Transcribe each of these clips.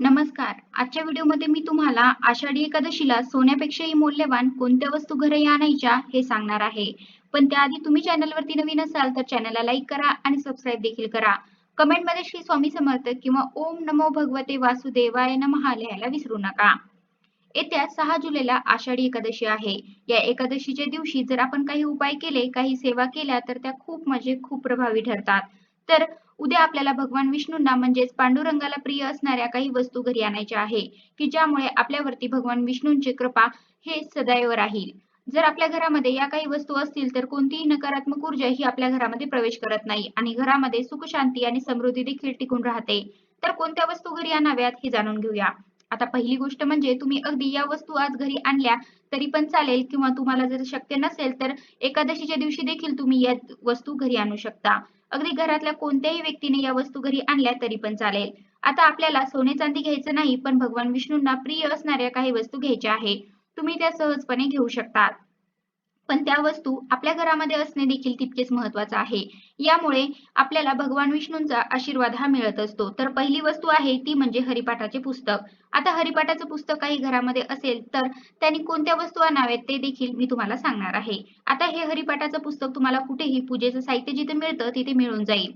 नमस्कार. आजच्या व्हिडिओमध्ये मी तुम्हाला आषाढी एकादशीला सोन्यापेक्षाही मौल्यवान कोणत्या वस्तू घरी आणायच्या हे सांगणार आहे. पण त्याआधी तुम्ही चॅनलवरती नवीन असाल तर चॅनलला लाईक करा आणि सबस्क्राईब देखील करा. कमेंटमध्ये श्री स्वामी समर्थ किंवा ओम नमो भगवते वासुदेवाय नमहा लिहायला विसरू नका. येत्या सहा जुलैला आषाढी एकादशी आहे. या एकादशीच्या दिवशी जर आपण काही उपाय केले काही सेवा केल्या तर त्या खूप म्हणजे खूप प्रभावी ठरतात. तर उद्या आपल्याला भगवान विष्णूंना म्हणजेच पांडुरंगाला प्रिय असणाऱ्या काही वस्तू घरी आणायच्या आहे की ज्यामुळे आपल्यावरती भगवान विष्णूंची कृपा हे सदैव राहील. जर आपल्या घरामध्ये या काही वस्तू असतील तर कोणतीही नकारात्मक ऊर्जा ही आपल्या घरामध्ये प्रवेश करत नाही आणि घरामध्ये सुख शांती आणि समृद्धी देखील टिकून राहते. तर कोणत्या वस्तू घरी आणाव्यात हे जाणून घेऊया. आता पहिली गोष्ट म्हणजे तुम्ही अगदी या वस्तू आज घरी आणल्या तरी पण चालेल किंवा तुम्हाला जर शक्य नसेल तर एकादशीच्या दिवशी देखील तुम्ही या वस्तू घरी आणू शकता. अगदी घरातल्या कोणत्याही व्यक्तीने या वस्तू घरी आणल्या तरी पण चालेल. आता आपल्याला सोने चांदी घ्यायचं नाही पण भगवान विष्णूंना प्रिय असणाऱ्या काही वस्तू घ्यायच्या आहे. तुम्ही त्या सहजपणे घेऊ शकतात. पण त्या वस्तू आपल्या घरामध्ये असणे देखील तितकेच महत्वाचं आहे. यामुळे आपल्याला भगवान विष्णूंचा आशीर्वाद हा मिळत असतो. तर पहिली वस्तू आहे ती म्हणजे हरिपाठाचे पुस्तक. आता हरिपाठाचं पुस्तक काही घरामध्ये असेल तर त्यांनी कोणत्या वस्तू आणाव्यात ते देखील मी तुम्हाला सांगणार आहे. आता हे हरिपाठाचं पुस्तक तुम्हाला कुठेही पूजेचं साहित्य जिथे मिळतं तिथे मिळून जाईल.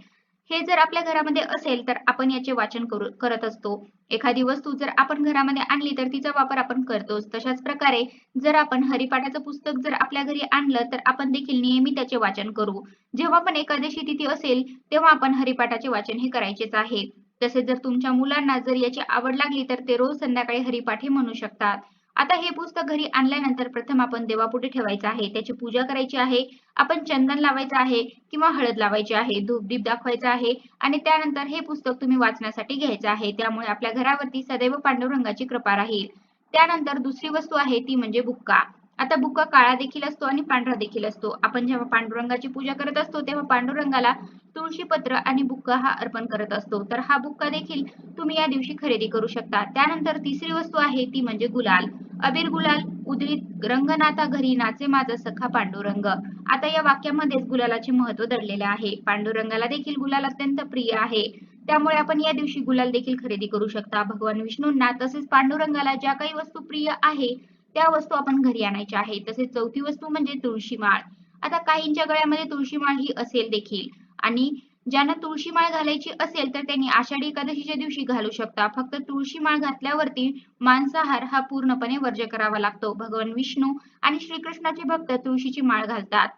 हे जर आपल्या घरामध्ये असेल तर आपण याचे वाचन करू करत असतो. एखादी वस्तू जर आपण घरामध्ये आणली तर तिचा वापर आपण करतोच. तशाच प्रकारे जर आपण हरिपाठाचं पुस्तक जर आपल्या घरी आणलं तर आपण देखील नियमित त्याचे वाचन करू. जेव्हा पण एकादशी तिथी असेल तेव्हा आपण हरिपाठाचे वाचन हे करायचेच आहे. तसेच जर तुमच्या मुलांना जर याची आवड लागली तर ते रोज संध्याकाळी हरिपाठ हे म्हणू शकतात. आता हे पुस्तक घरी आणल्यानंतर प्रथम आपण देवापुढे ठेवायचं आहे. त्याची पूजा करायची आहे. आपण चंदन लावायचं आहे किंवा हळद लावायची आहे धूपदीप दाखवायचा आहे आणि त्यानंतर हे पुस्तक तुम्ही वाचण्यासाठी घ्यायचं आहे. त्यामुळे आपल्या घरावरती सदैव पांडुरंगाची कृपा राहील. त्यानंतर दुसरी वस्तू आहे ती म्हणजे बुक्का. आता बुक्का काळा देखील असतो आणि पांढरा देखील असतो. आपण जेव्हा पांडुरंगाची पूजा करत असतो तेव्हा पांडुरंगाला तुळशी पत्र आणि बुक्का हा अर्पण करत असतो. तर हा बुक्का देखील तुम्ही या दिवशी खरेदी करू शकता. त्यानंतर तिसरी वस्तू आहे ती म्हणजे गुलाल. अबीर गुलाल उदरीत रंगनाथा घरी नाचे माझा सखा पांडुरंग. आता या वाक्यामध्येच गुलालाचे महत्त्व दडलेले आहे. पांडुरंगाला देखील गुलाल अत्यंत प्रिय आहे. त्यामुळे आपण या दिवशी गुलाल देखील खरेदी करू शकता. भगवान विष्णूंना तसेच पांडुरंगाला ज्या काही वस्तू प्रिय आहे त्या वस्तू आपण घरी आणायच्या आहे तसेच चौथी वस्तू म्हणजे तुळशी माळ. आता काहींच्या गळ्यामध्ये तुळशी माळ ही असेल देखील. आणि ज्यांना तुळशी माळ घालायची असेल तर त्यांनी आषाढी एकादशीच्या दिवशी घालू शकता. फक्त तुळशी माळ घातल्यावरती मांसाहार हा पूर्णपणे वर्ज्य करावा लागतो. भगवान विष्णू आणि श्रीकृष्णाचे भक्त तुळशीची माळ घालतात.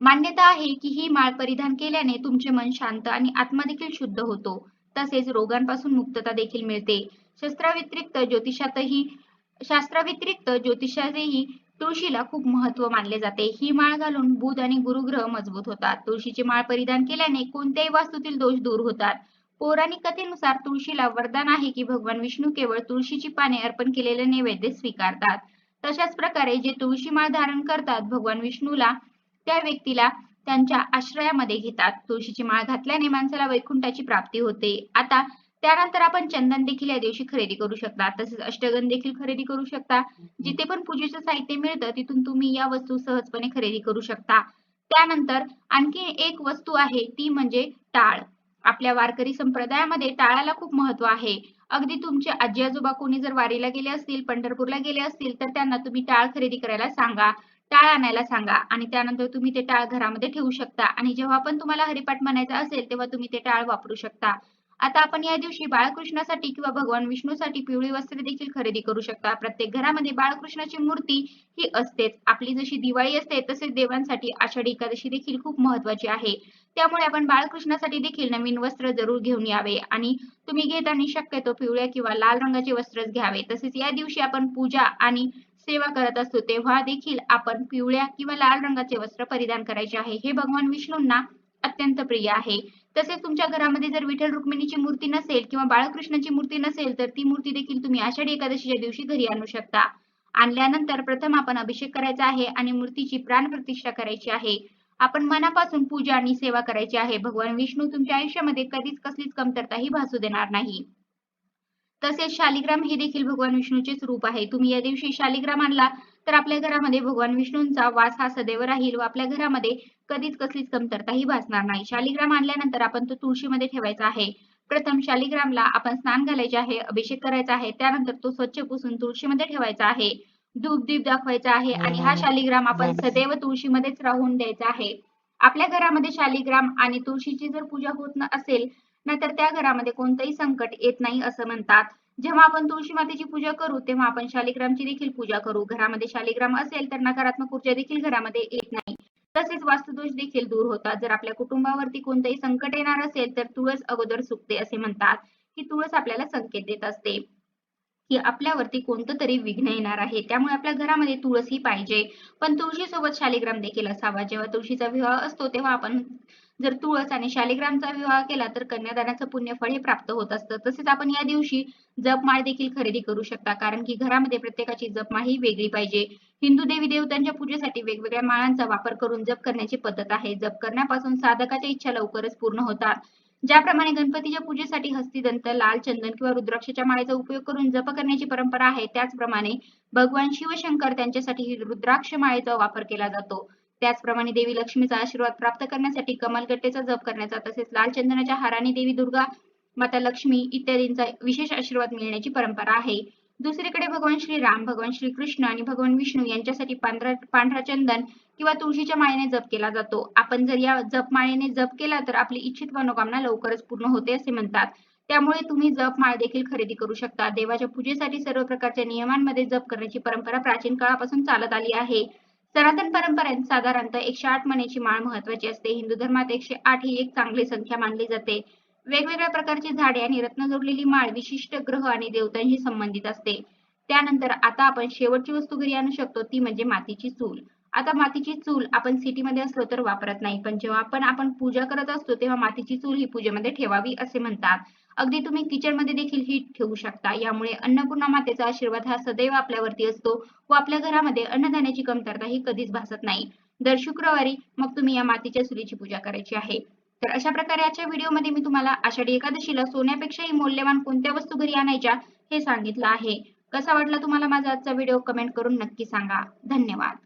मान्यता आहे की ही माळ परिधान केल्याने तुमचे मन शांत आणि आत्मा देखील शुद्ध होतो. तसेच रोगांपासून मुक्तता देखील मिळते. शस्त्राव्यतिरिक्त ज्योतिषातही शास्त्राव्यतिरिक्त ज्योतिषातही तुळशीला खूप महत्त्व मानले जाते. ही माळ घालून बुध आणि गुरुग्रह मजबूत होतात. तुळशीची माळ परिधान केल्याने कोणत्याही वास्तूतील दोष दूर होतात. पौराणिक कथेनुसार तुळशीला वरदान आहे की भगवान विष्णू केवळ तुळशीची पाने अर्पण केलेले नैवेद्य स्वीकारतात. तशाच प्रकारे जे तुळशी माळ धारण करतात भगवान विष्णूला त्या व्यक्तीला त्यांच्या आश्रयामध्ये घेतात. तुळशीची माळ घातल्याने माणसाला वैकुंठाची प्राप्ती होते. आता त्यानंतर आपण चंदन देखील या दिवशी खरेदी करू शकता. तसेच अष्टगन देखील खरेदी करू शकता. जिथे पण पूजेचं साहित्य मिळतं तिथून तुम्ही या वस्तू सहजपणे खरेदी करू शकता. त्यानंतर आणखी एक वस्तू आहे ती म्हणजे टाळ. आपल्या वारकरी संप्रदायामध्ये टाळाला खूप महत्त्व आहे. अगदी तुमचे आजी आजोबा कोणी जर वारीला गेले असतील पंढरपूरला गेले असतील तर त्यांना तुम्ही टाळ खरेदी करायला सांगा. टाळ आणायला सांगा आणि त्यानंतर तुम्ही ते टाळ घरामध्ये ठेवू शकता. आणि जेव्हा पण तुम्हाला हरिपाठ म्हणायचा असेल तेव्हा तुम्ही ते टाळ वापरू शकता. आता आपण या दिवशी बाळकृष्णासाठी किंवा भगवान विष्णूसाठी पिवळी वस्त्रे देखील खरेदी करू शकता. प्रत्येक घरामध्ये बाळकृष्णाची मूर्ती ही असतेच. आपली जशी दिवाळी असते तसेच देवांसाठी आषाढी एकादशी देखील खूप महत्वाची आहे. त्यामुळे आपण बाळकृष्णासाठी देखील नवीन वस्त्र जरूर घेऊन यावे. आणि तुम्ही घेताना शक्यतो पिवळ्या किंवा लाल रंगाचे वस्त्रच घ्यावे. तसेच या दिवशी आपण पूजा आणि सेवा करत असतो तेव्हा देखील आपण पिवळ्या किंवा लाल रंगाचे वस्त्र परिधान करायचे आहे. हे भगवान विष्णूंना अत्यंत प्रिय आहे. तसेच तुमच्या घरामध्ये जर विठ्ठल रुक्मिणीची मूर्ती नसेल किंवा बाळकृष्णाची मूर्ती नसेल तर ती मूर्ती देखील तुम्ही आषाढी एकादशीच्या दिवशी घरी आणू शकता. आणल्यानंतर प्रथम आपण अभिषेक करायचा आहे आणि मूर्तीची प्राण प्रतिष्ठा करायची आहे. आपण मनापासून पूजा आणि सेवा करायची आहे. भगवान विष्णू तुमच्या आयुष्यामध्ये कधीच कसलीच कमतरताही भासू देणार नाही. तसेच शालिग्राम हे देखील भगवान विष्णूचेच रूप आहे. तुम्ही या दिवशी शालिग्राम आणला तर आपल्या घरामध्ये भगवान विष्णूंचा वास हा सदैव राहील व आपल्या घरामध्ये कधीच कसलीच कमतरता ही भासणार नाही. शालिग्राम आणल्यानंतर आपण तो तुळशीमध्ये ठेवायचा आहे. प्रथम शालिग्रामला आपण स्नान घालायचे आहे अभिषेक करायचा आहे त्यानंतर तो स्वच्छ पुसून तुळशीमध्ये ठेवायचा आहे. धूप दीप दाखवायचा आहे आणि हा शालिग्राम आपण सदैव तुळशीमध्येच राहून द्यायचा आहे. आपल्या घरामध्ये शालिग्राम आणि तुळशीची जर पूजा होत न असेल ना तर त्या घरामध्ये कोणतंही संकट येत नाही असं म्हणतात. जेव्हा आपण तुळशी मातेची पूजा करू तेव्हा आपण शालिग्रामची देखील पूजा करू. घरामध्ये शालिग्राम असेल तर नकारात्मक ऊर्जा देखील घरामध्ये येत नाही. तसेच वास्तुदोष देखील दूर होतात. जर आपल्या कुटुंबावरती कोणतेही संकट येणार असेल तर तुळस अगोदर सुकते असे म्हणतात की तुळस आपल्याला संकेत देत असते की आपल्यावरती कोणतं तरी विघ्न येणार आहे. त्यामुळे आपल्या घरामध्ये तुळस ही पाहिजे. पण तुळशी सोबत शालिग्राम देखील असावा. जेव्हा तुळशीचा विवाह असतो तेव्हा आपण जर तुळस आणि शालिग्रामचा विवाह केला तर कन्यादानाचं पुण्यफळ हे प्राप्त होत असतं. तसेच आपण या दिवशी जपमाळ देखील खरेदी करू शकता कारण की घरामध्ये प्रत्येकाची जपमाळ ही वेगळी पाहिजे. हिंदू देवी देवतांच्या पूजेसाठी वेगवेगळ्या माळांचा वापर करून जप करण्याची पद्धत आहे. जप करण्यापासून साधकाच्या इच्छा लवकरच पूर्ण होतात. ज्याप्रमाणे गणपतीच्या पूजेसाठी हस्तिदंत लाल चंदन किंवा रुद्राक्षाच्या माळेचा उपयोग करून जप करण्याची परंपरा आहे त्याचप्रमाणे भगवान शिवशंकर त्यांच्यासाठी रुद्राक्ष माळेचा वापर केला जातो. त्याचप्रमाणे देवी लक्ष्मीचा आशीर्वाद प्राप्त करण्यासाठी कमलगट्टेचा जप करण्याचा तसेच लाल चंदनाच्या हाराने देवी दुर्गा माता लक्ष्मी इत्यादींचा विशेष आशीर्वाद मिळण्याची परंपरा आहे. दुसरीकडे भगवान श्रीराम भगवान श्रीकृष्ण आणि भगवान विष्णू यांच्यासाठी पांढरा पांढरा चंदन किंवा तुळशीच्या माळेने जप केला जातो. आपण जर या जप माळेने जप केला तर आपली इच्छित मनोकामना लवकरच पूर्ण होते असे म्हणतात. त्यामुळे तुम्ही जप माळ देखील खरेदी करू शकता. देवाच्या पूजेसाठी सर्व प्रकारच्या नियमांमध्ये जप करण्याची परंपरा प्राचीन काळापासून चालत आली आहे. सनातन परंपरेत साधारणतः एकशे आठ मण्याची माळ महत्वाची असते. हिंदू धर्मात एकशे आठ ही एक चांगली संख्या मानली जाते. वेगवेगळ्या प्रकारची झाडे आणि रत्न जोडलेली माळ विशिष्ट ग्रह आणि देवतांशी संबंधित असते. त्यानंतर आता आपण शेवटची वस्तू घरी आणू शकतो ती म्हणजे मातीची चूल. आता मातीची चूल आपण सिटीमध्ये असलो तर वापरत नाही. पण जेव्हा आपण आपण पूजा करत असतो तेव्हा मातीची चूल ही पूजेमध्ये ठेवावी असे म्हणतात. अगदी तुम्ही किचनमध्ये देखील ही ठेवू शकता. यामुळे अन्नपूर्णा मातेचा आशीर्वाद हा सदैव आपल्यावरती असतो व आपल्या घरामध्ये अन्नधान्याची कमतरता ही कधीच भासत नाही. दर शुक्रवारी मग तुम्ही या मातीच्या चुलीची पूजा करायची आहे. तर अशा प्रकारे आजच्या व्हिडिओमध्ये मी तुम्हाला आषाढी एकादशीला सोन्यापेक्षाही मौल्यवान कोणत्या वस्तू घरी आणायच्या हे सांगितलं आहे. कसा वाटला तुम्हाला माझा आजचा व्हिडिओ कमेंट करून नक्की सांगा. धन्यवाद.